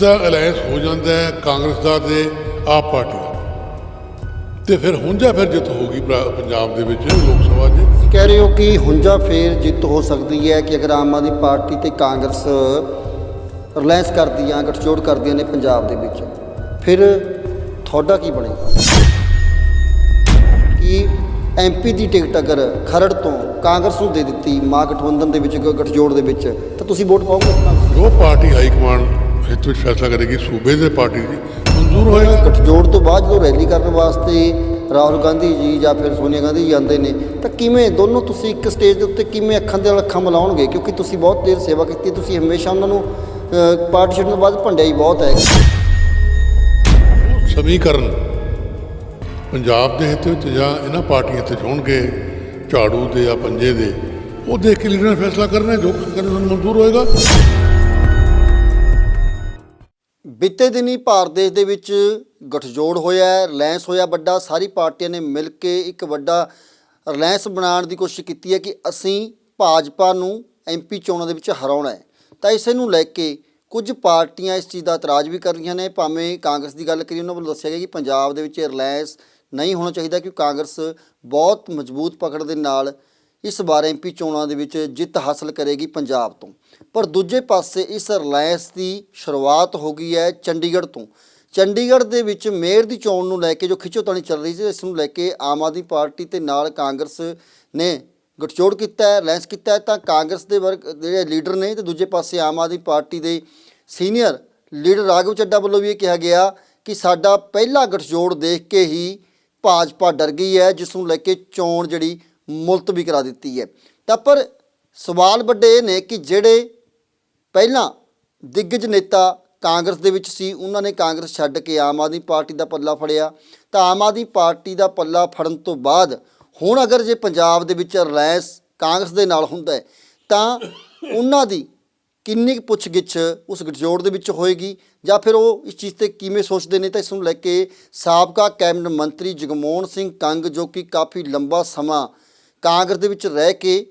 ਤਾਂ ਅਲਾਈਅੰਸ ਹੋ ਜਾਂਦਾ ਹੈ ਕਾਂਗਰਸ ਦਾ ਤੇ ਆਪ ਪਾਰਟੀ ਦਾ। ਤੇ ਫਿਰ ਹੁੰਜਾ ਫਿਰ ਜਿੱਤ ਹੋਊਗੀ ਪੰਜਾਬ ਦੇ ਵਿੱਚ ਲੋਕ ਸਭਾ 'ਚ ਤੁਸੀਂ ਕਹਿ ਰਹੇ ਹੋ ਕਿ ਹੁੰਜਾ ਫੇਰ ਜਿੱਤ ਹੋ ਸਕਦੀ ਹੈ ਕਿ ਅਗਰ ਆਮ ਆਦਮੀ ਪਾਰਟੀ ਤੇ ਕਾਂਗਰਸ ਰਿਲਾਇੰਸ ਕਰਦੀਆਂ ਗੱਠਜੋੜ ਕਰਦੀਆਂ ਨੇ ਪੰਜਾਬ ਦੇ ਵਿੱਚ ਫਿਰ ਤੁਹਾਡਾ ਕੀ ਬਣੇਗਾ? ਕਿ ਐਮਪੀ ਦੀ ਟਿਕਟ ਅਗਰ ਖਰੜ ਤੋਂ ਕਾਂਗਰਸ ਨੂੰ ਦੇ ਦਿੱਤੀ ਮਾ ਗਠਬੰਧਨ ਦੇ ਵਿੱਚ ਗੱਠਜੋੜ ਦੇ ਵਿੱਚ ਤਾਂ ਤੁਸੀਂ ਵੋਟ ਪਾਓਗੇ? ਜੋ ਪਾਰਟੀ ਹਾਈ ਕਮਾਂਡ ਹਿੱਤ ਵਿੱਚ ਫੈਸਲਾ ਕਰੇਗੀ ਸੂਬੇ ਦੇ ਪਾਰਟੀ ਦੀ। ਮਨਜ਼ੂਰ ਹੋਏਗਾ ਗੱਠਜੋੜ ਤੋਂ ਬਾਅਦ ਜਦੋਂ ਰੈਲੀ ਕਰਨ ਵਾਸਤੇ ਰਾਹੁਲ ਗਾਂਧੀ ਜੀ ਜਾਂ ਫਿਰ ਸੋਨੀਆ ਗਾਂਧੀ ਜੀ ਆਉਂਦੇ ਨੇ ਤਾਂ ਕਿਵੇਂ ਦੋਨੋਂ ਤੁਸੀਂ ਇੱਕ ਸਟੇਜ ਦੇ ਉੱਤੇ ਕਿਵੇਂ ਅੱਖਾਂ ਦੇ ਨਾਲ ਅੱਖਾਂ ਮਿਲਾਉਣਗੇ? ਕਿਉਂਕਿ ਤੁਸੀਂ ਬਹੁਤ ਦੇਰ ਸੇਵਾ ਕੀਤੀ ਤੁਸੀਂ ਹਮੇਸ਼ਾ ਉਹਨਾਂ ਨੂੰ ਪਾਰਟੀ ਛੱਡਣ ਤੋਂ ਬਾਅਦ ਭੰਡਿਆ ਹੀ ਬਹੁਤ ਹੈ। ਸਮੀਕਰਨ ਪੰਜਾਬ ਦੇ ਹਿੱਤ ਵਿੱਚ ਜਾਂ ਇਹਨਾਂ ਪਾਰਟੀਆਂ ਵਿੱਚ ਹੋਣਗੇ ਝਾੜੂ ਦੇ ਜਾਂ ਪੰਜੇ ਦੇ ਉਹ ਦੇਖ ਕੇ ਲੀਡਰ ਨੇ ਫੈਸਲਾ ਕਰਨਾ ਜੋ ਕਰਨਾ ਮਨਜ਼ੂਰ ਹੋਏਗਾ। ਬੀਤੇ ਦਿਨੀ ਭਾਰਤ ਦੇਸ਼ ਦੇ ਵਿੱਚ ਗਠਜੋੜ ਹੋਇਆ ਹੈ, ਰਿਲਾਇੰਸ ਹੋਇਆ ਵੱਡਾ, ਸਾਰੀ ਪਾਰਟੀਆਂ ਨੇ ਮਿਲ ਕੇ ਇੱਕ ਵੱਡਾ ਰਿਲਾਇੰਸ ਬਣਾਉਣ ਦੀ ਕੋਸ਼ਿਸ਼ ਕੀਤੀ ਹੈ ਕਿ ਅਸੀਂ ਭਾਜਪਾ ਨੂੰ ਐਮਪੀ ਚੋਣਾਂ ਦੇ ਵਿੱਚ ਹਰਾਉਣਾ ਹੈ। ਤਾਂ ਇਸੇ ਨੂੰ ਲੈ ਕੇ ਕੁਝ ਪਾਰਟੀਆਂ ਇਸ ਚੀਜ਼ ਦਾ ਇਤਰਾਜ਼ ਵੀ ਕਰ ਰਹੀਆਂ ਨੇ। ਭਾਵੇਂ ਕਾਂਗਰਸ ਦੀ ਗੱਲ ਕਰੀਏ, ਉਹਨਾਂ ਵੱਲੋਂ ਦੱਸਿਆ ਗਿਆ ਕਿ ਪੰਜਾਬ ਦੇ ਵਿੱਚ ਰਿਲਾਇੰਸ ਨਹੀਂ ਹੋਣਾ ਚਾਹੀਦਾ ਕਿ ਕਾਂਗਰਸ ਬਹੁਤ ਮਜ਼ਬੂਤ ਪਕੜ ਦੇ ਨਾਲ ਇਸ ਵਾਰ ਐਮਪੀ ਚੋਣਾਂ ਦੇ ਵਿੱਚ ਜਿੱਤ ਹਾਸਲ ਕਰੇਗੀ ਪੰਜਾਬ ਤੋਂ। ਪਰ ਦੂਜੇ ਪਾਸੇ ਇਸ ਰਿਲਾਇੰਸ ਦੀ ਸ਼ੁਰੂਆਤ ਹੋ ਗਈ ਹੈ ਚੰਡੀਗੜ੍ਹ ਤੋਂ। ਚੰਡੀਗੜ੍ਹ ਦੇ ਵਿੱਚ ਮੇਅਰ ਦੀ ਚੋਣ ਨੂੰ ਲੈ ਕੇ ਜੋ ਖਿੱਚੋਤਾਣੀ ਚੱਲ ਰਹੀ ਸੀ, ਇਸ ਨੂੰ ਲੈ ਕੇ ਆਮ ਆਦਮੀ ਪਾਰਟੀ ਤੇ ਨਾਲ ਕਾਂਗਰਸ ਨੇ ਗਠਜੋੜ ਕੀਤਾ ਹੈ, ਰਿਲਾਇੰਸ ਕੀਤਾ ਹੈ। ਤਾਂ ਕਾਂਗਰਸ ਦੇ ਵਰਗ ਜਿਹੜੇ ਲੀਡਰ ਨੇ ਤੇ ਦੂਜੇ ਪਾਸੇ ਆਮ ਆਦਮੀ ਪਾਰਟੀ ਦੇ ਸੀਨੀਅਰ ਲੀਡਰ ਰਾਘਵ ਚੱਡਾ ਵੱਲੋਂ ਵੀ ਇਹ ਕਿਹਾ ਗਿਆ ਕਿ ਸਾਡਾ ਪਹਿਲਾ ਗਠਜੋੜ ਦੇਖ ਕੇ ਹੀ ਭਾਜਪਾ ਡਰ ਗਈ ਹੈ, ਜਿਸ ਨੂੰ ਲੈ ਕੇ ਚੋਣ ਜਿਹੜੀ ਮੁਲਤਵੀ ਕਰਾ ਦਿੱਤੀ ਹੈ। ਤਾਂ ਪਰ ਸਵਾਲ ਵੱਡੇ ਇਹ ਨੇ ਕਿ ਜਿਹੜੇ ਪਹਿਲਾਂ ਦਿੱਗਜ ਨੇਤਾ ਕਾਂਗਰਸ ਦੇ ਵਿੱਚ ਸੀ, ਉਹਨਾਂ ਨੇ ਕਾਂਗਰਸ ਛੱਡ ਕੇ ਆਮ ਆਦਮੀ ਪਾਰਟੀ ਦਾ ਪੱਲਾ ਫੜਿਆ। ਤਾਂ ਆਮ ਆਦਮੀ ਪਾਰਟੀ ਦਾ ਪੱਲਾ ਫੜਨ ਤੋਂ ਬਾਅਦ ਹੁਣ ਅਗਰ ਜੇ ਪੰਜਾਬ ਦੇ ਵਿੱਚ ਰਿਲਾਇੰਸ ਕਾਂਗਰਸ ਦੇ ਨਾਲ ਹੁੰਦਾ ਤਾਂ ਉਹਨਾਂ ਦੀ ਕਿੰਨੀ ਕੁ ਪੁੱਛਗਿੱਛ ਉਸ ਗਠਜੋੜ ਦੇ ਵਿੱਚ ਹੋਏਗੀ? ਜਾਂ ਫਿਰ ਉਹ ਇਸ ਚੀਜ਼ ਤੇ ਕਿਵੇਂ ਸੋਚਦੇ ਨੇ? ਤਾਂ ਇਸ ਨੂੰ ਲੈ ਕੇ ਸਾਬਕਾ ਕੈਬਨਿਟ ਮੰਤਰੀ ਜਗਮੋਹਨ ਸਿੰਘ ਕੰਗ, ਜੋ ਕਿ ਕਾਫੀ ਲੰਬਾ ਸਮਾਂ ਕਾਂਗਰਸ ਦੇ ਵਿੱਚ ਰਹਿ ਕੇ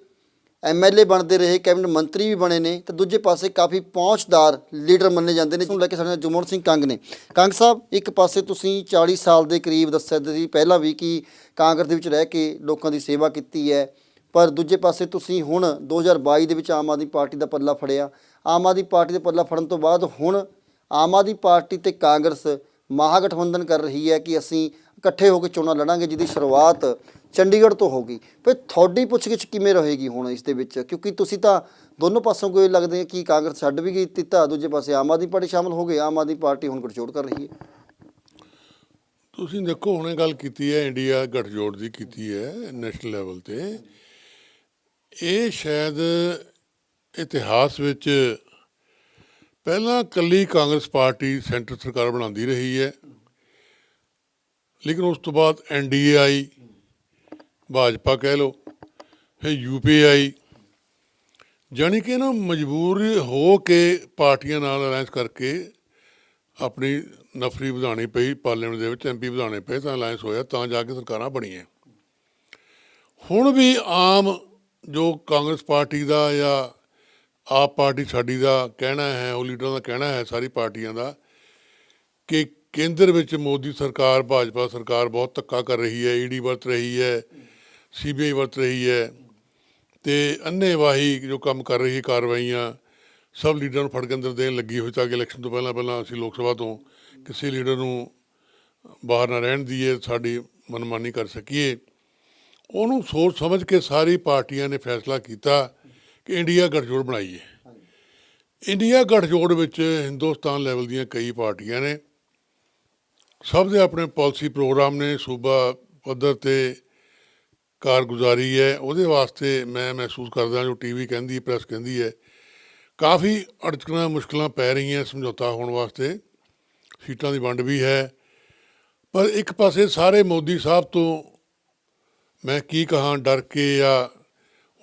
ਐਮਐਲਏ ਬਣਦੇ ਰਹੇ, ਕੈਬਨਿਟ ਮੰਤਰੀ ਵੀ ਬਣੇ ਨੇ ਤੇ ਦੂਜੇ ਪਾਸੇ ਕਾਫੀ ਪਹੁੰਚਦਾਰ ਲੀਡਰ ਮੰਨੇ ਜਾਂਦੇ ਨੇ ਇਸ ਨੂੰ ਲੈ ਕੇ ਸਾਡੇ ਨਾਲ ਜਗਮੋਹਨ ਸਿੰਘ ਕੰਗ ਨੇ। ਕੰਗ ਸਾਹਿਬ, ਇੱਕ ਪਾਸੇ ਤੁਸੀਂ 40 ਸਾਲ ਦੇ ਕਰੀਬ ਦੱਸਿਆ ਸੀ ਪਹਿਲਾਂ ਵੀ ਕਿ ਕਾਂਗਰਸ ਦੇ ਵਿੱਚ ਰਹਿ ਕੇ ਲੋਕਾਂ ਦੀ ਸੇਵਾ ਕੀਤੀ ਹੈ, ਪਰ ਦੂਜੇ ਪਾਸੇ ਤੁਸੀਂ ਹੁਣ 2022 ਦੇ ਵਿੱਚ ਆਮ ਆਦਮੀ ਪਾਰਟੀ ਦਾ ਪੱਲਾ ਫੜਿਆ। ਆਮ ਆਦਮੀ ਪਾਰਟੀ ਦੇ ਪੱਲਾ ਫੜਨ ਤੋਂ ਬਾਅਦ ਹੁਣ ਆਮ ਆਦਮੀ ਪਾਰਟੀ ਤੇ ਕਾਂਗਰਸ ਮਹਾਗਠਬੰਧਨ ਕਰ ਰਹੀ ਹੈ ਕਿ ਅਸੀਂ ਇਕੱਠੇ ਹੋ ਕੇ ਚੋਣਾਂ ਲੜਾਂਗੇ, ਜਿਹਦੀ ਸ਼ੁਰੂਆਤ ਚੰਡੀਗੜ੍ਹ ਤੋਂ ਹੋਗੀ ਫਿਰ ਤੁਹਾਡੀ ਪੁੱਛਗਿੱਛ ਕਿਵੇਂ ਰਹੇਗੀ ਹੁਣ ਇਸ ਦੇ ਵਿੱਚ? ਕਿਉਂਕਿ ਤੁਸੀਂ ਤਾਂ ਦੋਨੋਂ ਪਾਸੋਂ ਕੋਈ ਲੱਗਦੇ ਕਿ ਕਾਂਗਰਸ ਛੱਡ ਵੀ ਗਈ ਦਿੱਤਾ ਦੂਜੇ ਪਾਸੇ ਆਮ ਆਦਮੀ ਪਾਰਟੀ ਸ਼ਾਮਲ ਹੋ ਗਏ ਆਮ ਆਦਮੀ ਪਾਰਟੀ ਹੁਣ ਗਠਜੋੜ ਕਰ ਰਹੀ ਹੈ। ਤੁਸੀਂ ਦੇਖੋ, ਹੁਣੇ ਗੱਲ ਕੀਤੀ ਹੈ, ਇੰਡੀਆ ਗਠਜੋੜ ਦੀ ਕੀਤੀ ਹੈ, ਨੈਸ਼ਨਲ ਲੈਵਲ ਤੇ। ਇਹ ਸ਼ਾਇਦ ਇਤਿਹਾਸ ਵਿੱਚ ਪਹਿਲਾਂ ਕੱਲੀ ਕਾਂਗਰਸ ਪਾਰਟੀ ਸੈਂਟਰ ਸਰਕਾਰ ਬਣਾਉਂਦੀ ਰਹੀ ਹੈ। ਲੇਕਿਨ ਉਸ ਤੋਂ ਬਾਅਦ ਐਨਡੀਏ ਆਈ, ਭਾਜਪਾ ਕਹਿ ਲਓ, ਫਿਰ ਯੂਪੀ ਆਈ, ਜਾਣੀ ਕਿ ਨਾ ਮਜਬੂਰ ਹੋ ਕੇ ਪਾਰਟੀਆਂ ਨਾਲ ਅਲਾਈਅੰਸ ਕਰਕੇ ਆਪਣੀ ਨਫਰੀ ਵਧਾਉਣੀ ਪਈ, ਪਾਰਲੀਮੈਂਟ ਦੇ ਵਿੱਚ ਐਮਪੀ ਵਧਾਉਣੇ ਪਏ, ਤਾਂ ਅਲਾਈਅੰਸ ਹੋਇਆ, ਤਾਂ ਜਾ ਕੇ ਸਰਕਾਰਾਂ ਬਣੀਆਂ। ਹੁਣ ਵੀ ਆਮ ਜੋ ਕਾਂਗਰਸ ਪਾਰਟੀ ਦਾ ਜਾਂ ਆਪ ਪਾਰਟੀ ਸਾਡੀ ਦਾ ਕਹਿਣਾ ਹੈ, ਉਹ ਲੀਡਰਾਂ ਦਾ ਕਹਿਣਾ ਹੈ, ਸਾਰੀ ਪਾਰਟੀਆਂ ਦਾ, ਕਿ ਕੇਂਦਰ ਵਿੱਚ ਮੋਦੀ ਸਰਕਾਰ ਭਾਜਪਾ ਸਰਕਾਰ ਬਹੁਤ ਧੱਕਾ ਕਰ ਰਹੀ ਹੈ ਈਡੀ ਵਰਤ ਰਹੀ ਹੈ ਸੀਬੀਆਈ ਵਰਤ ਰਹੀ ਹੈ ਤੇ ਅੰਨੇਵਾਹੀ ਜੋ ਕੰਮ ਕਰ ਰਹੀ ਕਾਰਵਾਈਆਂ ਸਭ ਲੀਡਰਾਂ ਨੂੰ ਫੜ ਕੇ ਅੰਦਰ ਦੇਣ ਲੱਗੀ ਹੋਈ ਤਾਂ ਕਿ ਇਲੈਕਸ਼ਨ ਤੋਂ ਪਹਿਲਾਂ ਪਹਿਲਾਂ ਅਸੀਂ ਲੋਕ ਸਭਾ ਤੋਂ ਕਿਸੇ ਲੀਡਰ ਨੂੰ ਬਾਹਰ ਨਾ ਰਹਿਣ ਦਈਏ ਸਾਡੀ ਮਨਮਾਨੀ ਕਰ ਸਕੀਏ। ਉਹਨੂੰ ਸੋਚ ਸਮਝ ਕੇ ਸਾਰੀ ਪਾਰਟੀਆਂ ਨੇ ਫੈਸਲਾ ਕੀਤਾ ਕਿ ਇੰਡੀਆ ਗੱਠਜੋੜ ਬਣਾਈਏ। ਇੰਡੀਆ ਗੱਠਜੋੜ ਵਿੱਚ ਹਿੰਦੁਸਤਾਨ ਲੈਵਲ ਦੀਆਂ ਕਈ ਪਾਰਟੀਆਂ ਨੇ। ਸਭ ਦੇ ਆਪਣੇ ਪਾਲਿਸੀ ਪ੍ਰੋਗਰਾਮ ਨੇ, ਸੂਬਾ ਪੱਧਰ ਤੇ ਕਾਰਗੁਜ਼ਾਰੀ ਹੈ, ਉਹਦੇ ਵਾਸਤੇ ਮੈਂ ਮਹਿਸੂਸ ਕਰਦਾ ਜੋ ਟੀਵੀ ਕਹਿੰਦੀ ਪ੍ਰੈਸ ਕਹਿੰਦੀ ਹੈ, ਕਾਫੀ ਅੜਚਣਾਂ, ਮੁਸ਼ਕਲਾਂ ਪੈ ਰਹੀਆਂ ਸਮਝੌਤਾ ਹੋਣ ਵਾਸਤੇ, ਸੀਟਾਂ ਦੀ ਵੰਡ ਵੀ ਹੈ, ਪਰ ਇੱਕ ਪਾਸੇ ਸਾਰੇ ਮੋਦੀ ਸਾਹਿਬ ਤੋਂ ਮੈਂ ਕੀ ਕਹਾਂ, ਡਰ ਕੇ ਜਾਂ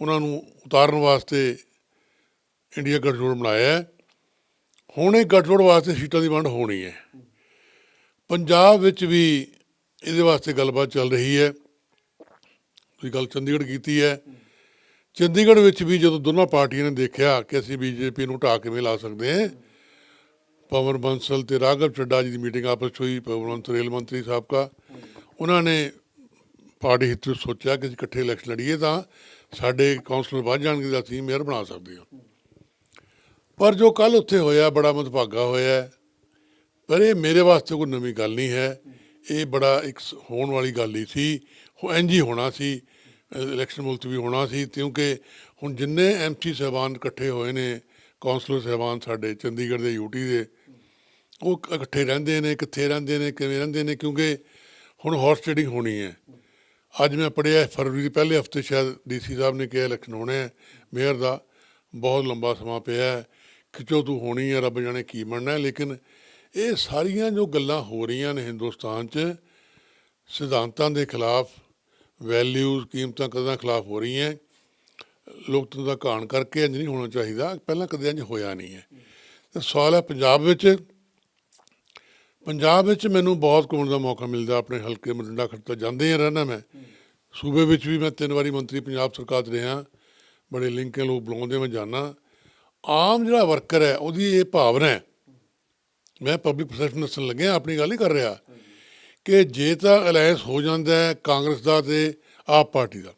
ਉਹਨਾਂ ਨੂੰ ਉਤਾਰਨ ਵਾਸਤੇ ਇੰਡੀਆ ਗੱਠਜੋੜ ਬਣਾਇਆ ਹੁਣ ਇਹ ਗੱਠਜੋੜ ਵਾਸਤੇ ਸੀਟਾਂ ਦੀ ਵੰਡ ਹੋਣੀ ਹੈ। ਪੰਜਾਬ ਵਿੱਚ ਵੀ ਇਹਦੇ ਵਾਸਤੇ ਗੱਲਬਾਤ ਚੱਲ ਰਹੀ ਹੈ। ਤੁਸੀਂ ਗੱਲ ਚੰਡੀਗੜ੍ਹ ਕੀਤੀ ਹੈ। ਚੰਡੀਗੜ੍ਹ ਵਿੱਚ ਵੀ ਜਦੋਂ ਦੋਨਾਂ ਪਾਰਟੀਆਂ ਨੇ ਦੇਖਿਆ ਕਿ ਅਸੀਂ ਬੀਜੇਪੀ ਨੂੰ ਢਾਹ ਕਿਵੇਂ ਲਾ ਸਕਦੇ ਹਾਂ, ਪਵਨ ਬੰਸਲ ਤੇ ਰਾਘਵ ਚੱਡਾ ਜੀ ਦੀ ਮੀਟਿੰਗ ਆਪਸ ਵਿੱਚ ਹੋਈ, ਪਵਨ ਬੰਸਲ ਰੇਲ ਮੰਤਰੀ ਸਾਹਿਬ ਦਾ ਉਹਨਾਂ ਨੇ ਪਾਰਟੀ ਹਿੱਤ ਵਿੱਚ ਸੋਚਿਆ ਕਿ ਇਕੱਠੇ ਇਲੈਕਸ਼ਨ ਲੜੀਏ ਤਾਂ ਸਾਡੇ ਕਾਉਂਸਲਰ ਵੱਧ ਜਾਣਗੇ ਤਾਂ ਅਸੀਂ ਮੇਅਰ ਬਣਾ ਸਕਦੇ ਹਾਂ। ਪਰ ਜੋ ਕੱਲ ਉੱਥੇ ਹੋਇਆ, ਬੜਾ ਮਤਭਾਗਾ ਹੋਇਆ ਪਰ ਇਹ ਮੇਰੇ ਵਾਸਤੇ ਕੋਈ ਨਵੀਂ ਗੱਲ ਨਹੀਂ ਹੈ। ਇਹ ਬੜਾ ਇੱਕ ਸ- ਹੋਣ ਵਾਲੀ ਗੱਲ ਹੀ ਸੀ। ਹੋ ਇੰਝ ਹੀ ਹੋਣਾ ਸੀ। ਇਲੈਕਸ਼ਨ ਮੁਲਤਵੀ ਹੋਣਾ ਸੀ। ਕਿਉਂਕਿ ਹੁਣ ਜਿੰਨੇ ਐਮਸੀ ਸਾਹਿਬਾਨ ਇਕੱਠੇ ਹੋਏ ਨੇ ਕਾਉਂਸਲਰ ਸਾਹਿਬਾਨ ਸਾਡੇ ਚੰਡੀਗੜ੍ਹ ਦੇ ਯੂਟੀ ਦੇ, ਉਹ ਇਕੱਠੇ ਰਹਿੰਦੇ ਨੇ, ਕਿੱਥੇ ਰਹਿੰਦੇ ਨੇ, ਕਿਵੇਂ ਰਹਿੰਦੇ ਨੇ, ਕਿਉਂਕਿ ਹੁਣ ਹਾਰਸ ਟ੍ਰੇਡਿੰਗ ਹੋਣੀ ਹੈ। ਅੱਜ ਮੈਂ ਪੜਿਆ ਫਰਵਰੀ ਦੇ ਪਹਿਲੇ ਹਫ਼ਤੇ ਸ਼ਾਇਦ ਡੀਸੀ ਸਾਹਿਬ ਨੇ ਕਿਹਾ ਇਲੈਕਸ਼ਨ ਹੋਣਾ ਹੈ। ਮੇਅਰ ਦਾ ਬਹੁਤ ਲੰਬਾ ਸਮਾਂ ਪਿਆ ਹੈ। ਖਿੱਚੋ ਤੂੰ ਹੋਣੀ ਹੈ, ਰੱਬ ਜਾਣੇ ਕੀ ਬਣਨਾ ਲੇਕਿਨ ਇਹ ਸਾਰੀਆਂ ਜੋ ਗੱਲਾਂ ਹੋ ਰਹੀਆਂ ਨੇ ਹਿੰਦੁਸਤਾਨ 'ਚ, ਸਿਧਾਂਤਾਂ ਦੇ ਖਿਲਾਫ ਵੈਲਿਊਜ਼ ਕੀਮਤਾਂ ਕਦਾਂ ਖਿਲਾਫ ਹੋ ਰਹੀਆਂ, ਲੋਕਤੰਤਰ ਦਾ ਘਾਣ ਕਰਕੇ ਇੰਜ ਨਹੀਂ ਹੋਣਾ ਚਾਹੀਦਾ, ਪਹਿਲਾਂ ਕਦੇ ਇੰਜ ਹੋਇਆ ਨਹੀਂ ਹੈ। ਤੇ ਸਵਾਲ ਹੈ ਪੰਜਾਬ ਵਿੱਚ। ਪੰਜਾਬ ਵਿੱਚ ਮੈਨੂੰ ਬਹੁਤ ਘੁੰਮਣ ਦਾ ਮੌਕਾ ਮਿਲਦਾ, ਆਪਣੇ ਹਲਕੇ ਮਰਿੰਡਾ ਖੜਤਾ ਜਾਂਦੇ ਹੀ ਰਹਿਣਾ ਮੈਂ। ਸੂਬੇ ਵਿੱਚ ਵੀ ਮੈਂ ਤਿੰਨ ਵਾਰੀ ਮੰਤਰੀ ਪੰਜਾਬ ਸਰਕਾਰ 'ਚ ਰਿਹਾ, ਬੜੇ ਲਿੰਕ ਲੋਕ ਬੁਲਾਉਂਦੇ ਮੈਂ ਜਾਣਾ ਆਮ ਜਿਹੜਾ ਵਰਕਰ ਹੈ, ਉਹਦੀ ਇਹ ਭਾਵਨਾ ਹੈ ਮੈਂ ਪਬਲਿਕ ਪ੍ਰੋਸੈਸ਼ਨ ਦੱਸਣ ਲੱਗਿਆ, ਆਪਣੀ ਗੱਲ ਨਹੀਂ ਕਰ ਰਿਹਾ। ਕਿ ਜੇ ਤਾਂ ਅਲਾਈਅੰਸ ਹੋ ਜਾਂਦਾ ਹੈ, ਕਾਂਗਰਸ ਦਾ ਤੇ ਆਪ ਪਾਰਟੀ ਦਾ।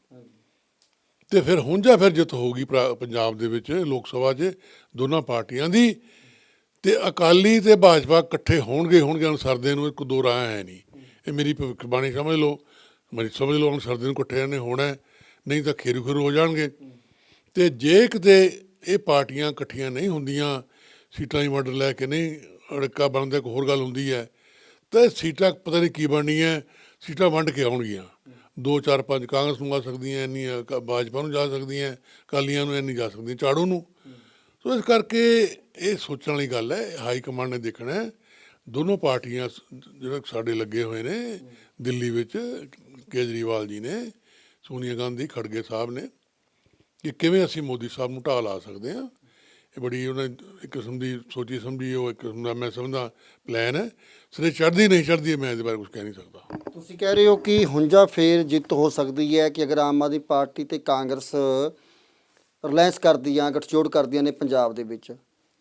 ਤੇ ਫਿਰ ਹੁਣ ਜਾਂ ਫਿਰ ਜਿੱਤ ਹੋਊਗੀ ਪ੍ਰਾ- ਪੰਜਾਬ ਦੇ ਵਿੱਚ, ਲੋਕ ਸਭਾ 'ਚ, ਦੋਨਾਂ ਪਾਰਟੀਆਂ ਦੀ। ਤੇ ਅਕਾਲੀ ਤੇ ਭਾਜਪਾ ਇਕੱਠੇ ਹੋਣਗੇ ਹੋਣਗੇ ਅਨਸਰਦੇ ਨੂੰ, ਇੱਕ ਦੋ ਰਾਹ ਹੈ ਨਹੀਂ। ਇਹ ਮੇਰੀ ਭਵਿੱਖਬਾਣੀ ਸਮਝ ਲਓ, ਮੇਰੀ ਸਮਝ ਲਓ, ਅਨਸਰਦੇ ਨੂੰ ਇਕੱਠੇ ਨੇ ਹੋਣਾ ਨਹੀਂ ਤਾਂ ਖੇਰੂ ਖੇਰੂ ਹੋ ਜਾਣਗੇ। ਤੇ ਜੇ ਕਿਤੇ ਇਹ ਪਾਰਟੀਆਂ ਇਕੱਠੀਆਂ ਨਹੀਂ ਹੁੰਦੀਆਂ, ਸੀਟਾਂ ਹੀ ਮਰਡਰ ਲੈ ਕੇ ਨਹੀਂ ਅੜਕਾ ਬਣਦਾ ਇੱਕ ਹੋਰ ਗੱਲ ਹੁੰਦੀ ਹੈ। ਤਾਂ ਸੀਟਾਂ ਪਤਾ ਨਹੀਂ ਕੀ ਬਣਨੀ ਹੈ। ਸੀਟਾਂ ਵੰਡ ਕੇ ਆਉਣਗੀਆਂ। ਦੋ, ਚਾਰ, ਪੰਜ ਕਾਂਗਰਸ ਨੂੰ ਆ ਸਕਦੀਆਂ, ਇੰਨੀਆਂ ਭਾਜਪਾ ਨੂੰ ਜਾ ਸਕਦੀਆਂ ਕਾਲੀਆਂ ਨੂੰ ਇੰਨੀ ਜਾ ਸਕਦੀਆਂ ਝਾੜੂ ਨੂੰ। ਸੋ ਇਸ ਕਰਕੇ ਇਹ ਸੋਚਣ ਵਾਲੀ ਗੱਲ ਹੈ, ਹਾਈ ਕਮਾਂਡ ਨੇ ਦੇਖਣਾ ਹੈ। ਦੋਨੋਂ ਪਾਰਟੀਆਂ ਜਿਹੜੇ ਸਾਡੇ ਲੱਗੇ ਹੋਏ ਨੇ, ਦਿੱਲੀ ਵਿੱਚ ਕੇਜਰੀਵਾਲ ਜੀ ਨੇ, ਸੋਨੀਆ ਗਾਂਧੀ, ਖੜਗੇ ਸਾਹਿਬ ਨੇ, ਕਿ ਕਿਵੇਂ ਅਸੀਂ ਮੋਦੀ ਸਾਹਿਬ ਨੂੰ ਢਾਹ ਲਾ ਸਕਦੇ ਹਾਂ। ਇਹ ਬੜੀ ਉਹਨਾਂ ਇੱਕ ਕਿਸਮ ਦੀ ਸੋਚੀ ਸਮਝੀ ਉਹ ਇੱਕ ਕਿਸਮ ਦਾ ਮੈਂ ਸਮਝਦਾ ਪਲਾਨ ਹੈ। ਸਿਰੇ ਚੜ੍ਹਦੀ ਨਹੀਂ ਚੜ੍ਹਦੀ ਮੈਂ ਇਹਦੇ ਬਾਰੇ ਕੁਝ ਕਹਿ ਨਹੀਂ ਸਕਦਾ। ਤੁਸੀਂ ਕਹਿ ਰਹੇ ਹੋ ਕਿ ਹੁੰਜਾ ਫੇਰ ਜਿੱਤ ਹੋ ਸਕਦੀ ਹੈ ਕਿ ਅਗਰ ਆਮ ਆਦਮੀ ਪਾਰਟੀ ਤੇ ਕਾਂਗਰਸ ਰਿਲਾਇੰਸ ਕਰਦੀਆਂ ਗੱਠਜੋੜ ਕਰਦੀਆਂ ਨੇ ਪੰਜਾਬ ਦੇ ਵਿੱਚ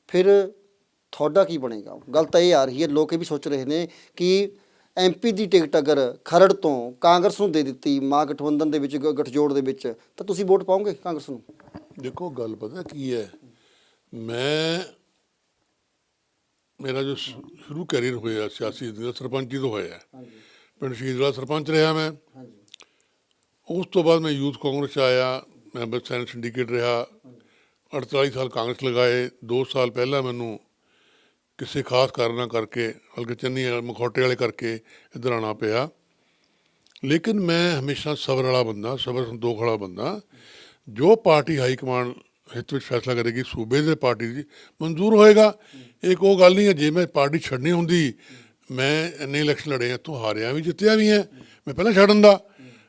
ਫਿਰ ਤੁਹਾਡਾ ਕੀ ਬਣੇਗਾ? ਗੱਲ ਤਾਂ ਇਹ ਆ ਰਹੀ ਹੈ ਲੋਕ ਇਹ ਵੀ ਸੋਚ ਰਹੇ ਨੇ ਕਿ ਐਮਪੀ ਦੀ ਟਿਕਟ ਅਗਰ ਖਰੜ ਤੋਂ ਕਾਂਗਰਸ ਨੂੰ ਦੇ ਦਿੱਤੀ ਮਾਂ ਗਠਬੰਧਨ ਦੇ ਵਿੱਚ ਗੱਠਜੋੜ ਦੇ ਵਿੱਚ ਤਾਂ ਤੁਸੀਂ ਵੋਟ ਪਾਓਗੇ ਕਾਂਗਰਸ ਨੂੰ? ਦੇਖੋ ਗੱਲ ਪਤਾ ਕੀ ਹੈ ਮੈਂ ਮੇਰਾ ਜੋ ਸ਼ੁਰੂ ਕੈਰੀਅਰ ਹੋਇਆ ਸਿਆਸੀ ਦਾ ਸਰਪੰਚੀ ਤੋਂ ਹੋਇਆ ਹਾਂਜੀ। ਪਿੰਡ ਸ਼ਹੀਦ ਵਾਲਾ ਸਰਪੰਚ ਰਿਹਾ ਮੈਂ। ਹਾਂਜੀ। ਉਸ ਤੋਂ ਬਾਅਦ ਮੈਂ ਯੂਥ ਕਾਂਗਰਸ 'ਚ ਆਇਆ ਮੈਂਬਰ ਸੈਨੇਟ ਸਿੰਡੀਕੇਟ ਰਿਹਾ। 48 ਸਾਲ ਕਾਂਗਰਸ ਲਗਾਏ 2 ਸਾਲ ਪਹਿਲਾਂ ਮੈਨੂੰ ਕਿਸੇ ਖਾਸ ਕਾਰਨਾਂ ਕਰਕੇ ਹਲਕੇ ਚੰਨੀ ਮਖੌਟੇ ਵਾਲੇ ਕਰਕੇ ਇੱਧਰ ਆਉਣਾ ਪਿਆ। ਲੇਕਿਨ ਮੈਂ ਹਮੇਸ਼ਾ ਸਬਰ ਵਾਲਾ ਬੰਦਾ ਸਬਰ ਸੰਤੋਖ ਵਾਲਾ ਬੰਦਾ। ਜੋ ਪਾਰਟੀ ਹਾਈ ਕਮਾਂਡ ਹਿੱਤ ਵਿੱਚ ਫੈਸਲਾ ਕਰੇਗੀ, ਸੂਬੇ ਦੇ ਪਾਰਟੀ ਦੀ ਮਨਜ਼ੂਰ ਹੋਏਗਾ। ਇੱਕ ਉਹ ਗੱਲ ਨਹੀਂ ਹੈ, ਜੇ ਮੈਂ ਪਾਰਟੀ ਛੱਡਣੀ ਹੁੰਦੀ, ਮੈਂ ਇੰਨੇ ਇਲੈਕਸ਼ਨ ਲੜੇ ਆ ਤੋਂ ਹਾਰਿਆ ਵੀ ਜਿੱਤਿਆ ਵੀ ਹੈ, ਮੈਂ ਪਹਿਲਾਂ ਛੱਡਣ ਦਾ।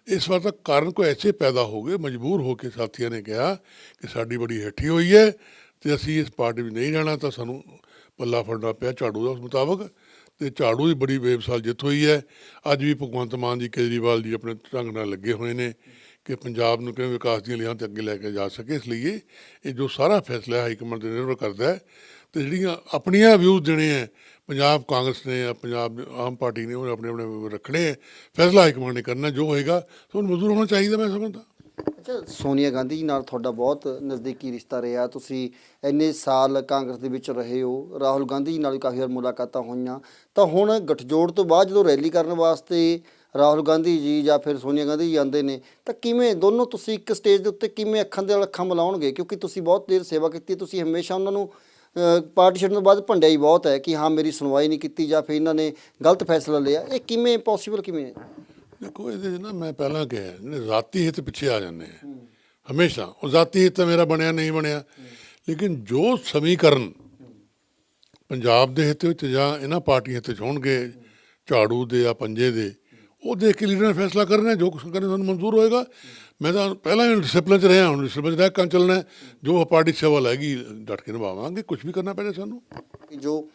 ਇਸ ਵਾਰ ਤਾਂ ਕਾਰਨ ਕੋਈ ਐਸੇ ਪੈਦਾ ਹੋ ਗਏ, ਮਜਬੂਰ ਹੋ ਕੇ ਸਾਥੀਆਂ ਨੇ ਕਿਹਾ ਕਿ ਸਾਡੀ ਬੜੀ ਹੇਠੀ ਹੋਈ ਹੈ ਤੇ ਅਸੀਂ ਇਸ ਪਾਰਟੀ ਵਿੱਚ ਨਹੀਂ ਰਹਿਣਾ, ਤਾਂ ਸਾਨੂੰ ਪੱਲਾ ਫੜਨਾ ਪਿਆ ਝਾੜੂ ਦਾ ਉਸ ਮੁਤਾਬਕ। ਤੇ ਝਾੜੂ ਦੀ ਬੜੀ ਬੇਵਸਾਲ ਜਿੱਤ ਹੋਈ ਹੈ। ਅੱਜ ਵੀ ਭਗਵੰਤ ਮਾਨ ਜੀ ਕੇਜਰੀਵਾਲ ਜੀ ਆਪਣੇ ਢੰਗ ਨਾਲ ਲੱਗੇ ਹੋਏ ਨੇ। ਕਿ ਪੰਜਾਬ ਨੂੰ ਕਿਵੇਂ ਵਿਕਾਸ ਦੀਆਂ ਲੀਹਾਂ ਤੇ ਅੱਗੇ ਲੈ ਕੇ ਜਾ ਸਕੇ, ਇਸ ਲਈ ਇਹ- ਜੋ ਸਾਰਾ ਫੈਸਲਾ ਹਾਈ ਕਮਾਂਡ ਤੇ ਨਿਰਭਰ ਕਰਦਾ ਹੈ, ਤੇ ਜਿਹੜੀਆਂ ਆਪਣੀਆਂ ਵਿਊਜ਼ ਦੇਣੇ ਹੈ, ਪੰਜਾਬ ਕਾਂਗਰਸ ਨੇ ਜਾਂ ਪੰਜਾਬ ਆਮ ਪਾਰਟੀ ਨੇ, ਉਹ ਆਪਣੇ ਆਪਣੇ ਰੱਖਣੇ ਹੈ, ਫੈਸਲਾ ਹਾਈ ਕਮਾਂਡ ਨੇ ਕਰਨਾ ਜੋ ਹੋਏਗਾ ਤੁਹਾਨੂੰ ਮਜ਼ਦੂਰ ਹੋਣਾ ਚਾਹੀਦਾ ਮੈਂ ਸਮਝਦਾ। ਅੱਛਾ, ਸੋਨੀਆ ਗਾਂਧੀ ਜੀ ਨਾਲ ਤੁਹਾਡਾ ਬਹੁਤ ਨਜ਼ਦੀਕੀ ਰਿਸ਼ਤਾ ਰਿਹਾ, ਤੁਸੀਂ ਇੰਨੇ ਸਾਲ ਕਾਂਗਰਸ ਦੇ ਵਿੱਚ ਰਹੇ ਹੋ, ਰਾਹੁਲ ਗਾਂਧੀ ਜੀ ਨਾਲ ਵੀ ਕਾਫੀ ਵਾਰ ਮੁਲਾਕਾਤਾਂ ਹੋਈਆਂ, ਤਾਂ ਹੁਣ ਗਠਜੋੜ ਤੋਂ ਬਾਅਦ ਜਦੋਂ ਰੈਲੀ ਕਰਨ ਵਾਸਤੇ ਰਾਹੁਲ ਗਾਂਧੀ ਜੀ ਜਾਂ ਫਿਰ ਸੋਨੀਆ ਗਾਂਧੀ ਜੀ ਆਉਂਦੇ ਨੇ, ਤਾਂ ਕਿਵੇਂ ਦੋਨੋਂ ਤੁਸੀਂ ਇੱਕ ਸਟੇਜ ਦੇ ਉੱਤੇ ਕਿਵੇਂ ਅੱਖਾਂ ਦੇ ਨਾਲ ਅੱਖਾਂ ਮਿਲਾਉਣਗੇ? ਕਿਉਂਕਿ ਤੁਸੀਂ ਬਹੁਤ ਦੇਰ ਸੇਵਾ ਕੀਤੀ ਤੁਸੀਂ ਹਮੇਸ਼ਾ ਉਹਨਾਂ ਨੂੰ ਪਾਰਟੀ ਛੱਡਣ ਤੋਂ ਬਾਅਦ ਭੰਡਿਆ ਹੀ ਬਹੁਤ ਹੈ ਕਿ ਹਾਂ, ਮੇਰੀ ਸੁਣਵਾਈ ਨਹੀਂ ਕੀਤੀ ਜਾਂ ਫਿਰ ਇਹਨਾਂ ਨੇ ਗਲਤ ਫੈਸਲਾ ਲਿਆ। ਇਹ ਕਿਵੇਂ ਪੋਸੀਬਲ ਕਿਵੇਂ ਹੈ? ਦੇਖੋ, ਇਹਦੇ 'ਚ ਨਾ ਮੈਂ ਪਹਿਲਾਂ ਕਿਹਾ ਜਿਹੜੇ ਜ਼ਾਤੀ ਹਿੱਤ ਪਿੱਛੇ ਆ ਜਾਂਦੇ ਆ। ਹਮੇਸ਼ਾ, ਉਹ ਜ਼ਾਤੀ ਹਿੱਤ ਤਾਂ ਮੇਰਾ ਬਣਿਆ, ਨਹੀਂ ਬਣਿਆ। ਲੇਕਿਨ ਜੋ ਸਮੀਕਰਨ ਪੰਜਾਬ ਦੇ ਹਿੱਤ ਵਿੱਚ ਜਾਂ ਇਹਨਾਂ ਪਾਰਟੀਆਂ ਹਿੱਤ 'ਚ ਹੋਣਗੇ, ਝਾੜੂ ਦੇ ਜਾਂ ਪੰਜੇ ਦੇ ਉਹ ਦੇਖ ਕੇ ਲੀਡਰ ਨੇ ਫੈਸਲਾ ਕਰਨਾ ਜੋ ਕੁਛ ਕਰਨਾ ਸਾਨੂੰ ਮਨਜ਼ੂਰ ਹੋਏਗਾ। ਮੈਂ ਤਾਂ ਪਹਿਲਾਂ ਹੀ ਡਿਸਪਲਿਨ 'ਚ ਰਿਹਾ, ਹੁਣ ਡਿਸਪਲਿਨ 'ਚ ਰਹਿ ਕੰਮ ਚੱਲਣਾ ਜੋ ਪਾਰਟੀ ਸੇਵਾ ਲੈਗੀ ਡਟ ਕੇ ਨਿਭਾਵਾਂਗੇ ਕੁਝ ਵੀ ਕਰਨਾ ਪੈਣਾ ਸਾਨੂੰ। ਜੋ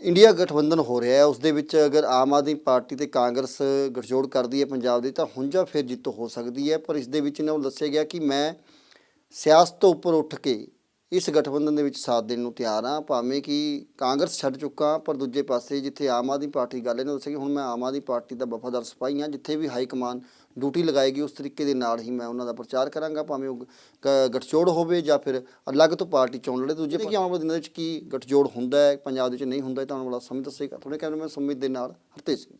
ਇੰਡੀਆ ਗਠਬੰਧਨ ਹੋ ਰਿਹਾ ਹੈ, ਉਸ ਦੇ ਵਿੱਚ ਅਗਰ ਆਮ ਆਦਮੀ ਪਾਰਟੀ ਤੇ ਕਾਂਗਰਸ ਗਠਜੋੜ ਕਰਦੀ ਹੈ ਪੰਜਾਬ ਦੀ, ਤਾਂ ਹੁੰਜਾ ਫਿਰ ਜਿੱਤ ਹੋ ਸਕਦੀ ਹੈ। ਪਰ ਇਸ ਦੇ ਵਿੱਚ ਇਹਨਾਂ ਨੂੰ ਦੱਸਿਆ ਗਿਆ ਕਿ ਮੈਂ ਸਿਆਸਤ ਤੋਂ ਉੱਪਰ ਉੱਠ ਕੇ ਇਸ ਗਠਬੰਧਨ ਦੇ ਵਿੱਚ ਸਾਥ ਦੇਣ ਨੂੰ ਤਿਆਰ ਹਾਂ। ਭਾਵੇਂ ਕਿ ਕਾਂਗਰਸ ਛੱਡ ਚੁੱਕਾ ਪਰ ਦੂਜੇ ਪਾਸੇ ਜਿੱਥੇ ਆਮ ਆਦਮੀ ਪਾਰਟੀ ਗੱਲ ਇਹਨੇ ਦੱਸਿਆ ਕਿ ਹੁਣ ਮੈਂ ਆਮ ਆਦਮੀ ਪਾਰਟੀ ਦਾ ਵਫਾਦਾਰ ਸਿਪਾਹੀ ਹਾਂ ਜਿੱਥੇ ਵੀ ਹਾਈ ਕਮਾਨ ਡਿਊਟੀ ਲਗਾਏਗੀ ਉਸ ਤਰੀਕੇ ਦੇ ਨਾਲ ਹੀ ਮੈਂ ਉਹਨਾਂ ਦਾ ਪ੍ਰਚਾਰ ਕਰਾਂਗਾ ਭਾਵੇਂ ਉਹ ਗਠਜੋੜ ਹੋਵੇ ਜਾਂ ਫਿਰ ਅਲੱਗ ਤੋਂ ਪਾਰਟੀ ਚੁਣ ਲੜੇ। ਦੂਜੇ ਕਿ ਆਉਣ ਵਾਲੇ ਦਿਨਾਂ ਵਿੱਚ ਕੀ ਗਠਜੋੜ ਹੁੰਦਾ ਹੈ ਪੰਜਾਬ ਦੇ ਵਿੱਚ ਨਹੀਂ ਹੁੰਦਾ ਇਹ ਤਾਂ ਆਉਣ ਵਾਲਾ ਸਮੇਂ ਦੱਸੇਗਾ। ਤੁਹਾਡੇ ਕੈਮਰਾਮੈਨ ਸੁਮਿਤ ਦੇ ਨਾਲ ਹਰਤੇਜ ਸਿੰਘ।